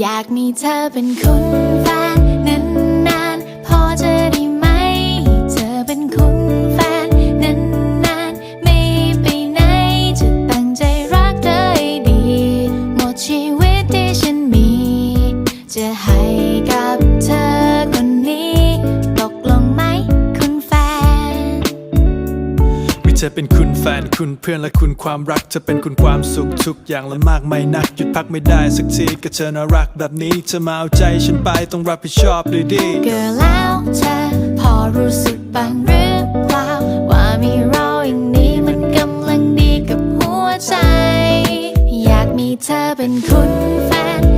อยากมีเธอเป็นคุณแฟนนานๆ พอจะได้ไหม เธอเป็นคุณแฟนนานๆ ไม่ไปไหน จะตั้งใจรักเธอให้ดี หมดชีวิตที่ฉันมี จะให้ จะเป็นคุณแฟนคุณเพื่อนและคุณความรักจะเป็นคุณความสุขทุกอย่างและมากมายนักหยุดพักไม่ได้สักทีก็เธอน่ารักแบบนี้เธอมาเอาใจฉันไปต้องรับผิดชอบดีดีเกิดแล้วเธอพอรู้สึกบ้างหรือเปล่าว่ามีเราอยนี้มันกำลังดีกับหัวใจ อยากมีเธอเป็นคุณแฟน